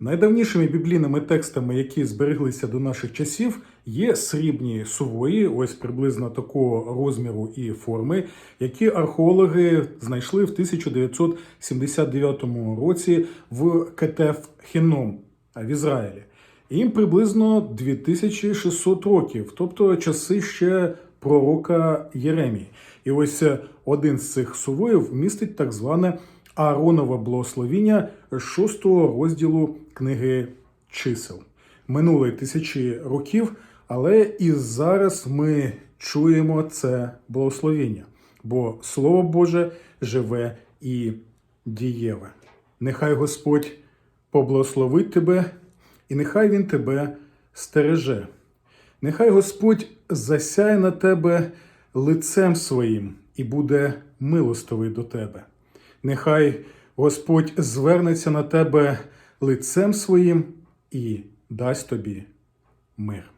Найдавнішими біблійними текстами, які збереглися до наших часів, є срібні сувої, ось приблизно такого розміру і форми, які археологи знайшли в 1979 році в Кетеф Хіном в Ізраїлі. Їм приблизно 2600 років, тобто часи ще пророка Єремії. І ось е, один з цих сувоїв містить так зване Ааронове благословіння шостого розділу книги чисел. Минули тисячі років, але і зараз ми чуємо це благословіння, бо Слово Боже живе і дієве. Нехай Господь поблагословить тебе, і нехай Він тебе стереже. Нехай Господь засяє на тебе лицем своїм і буде милостивий до тебе. Нехай Господь звернеться на тебе лицем своїм і дасть тобі мир.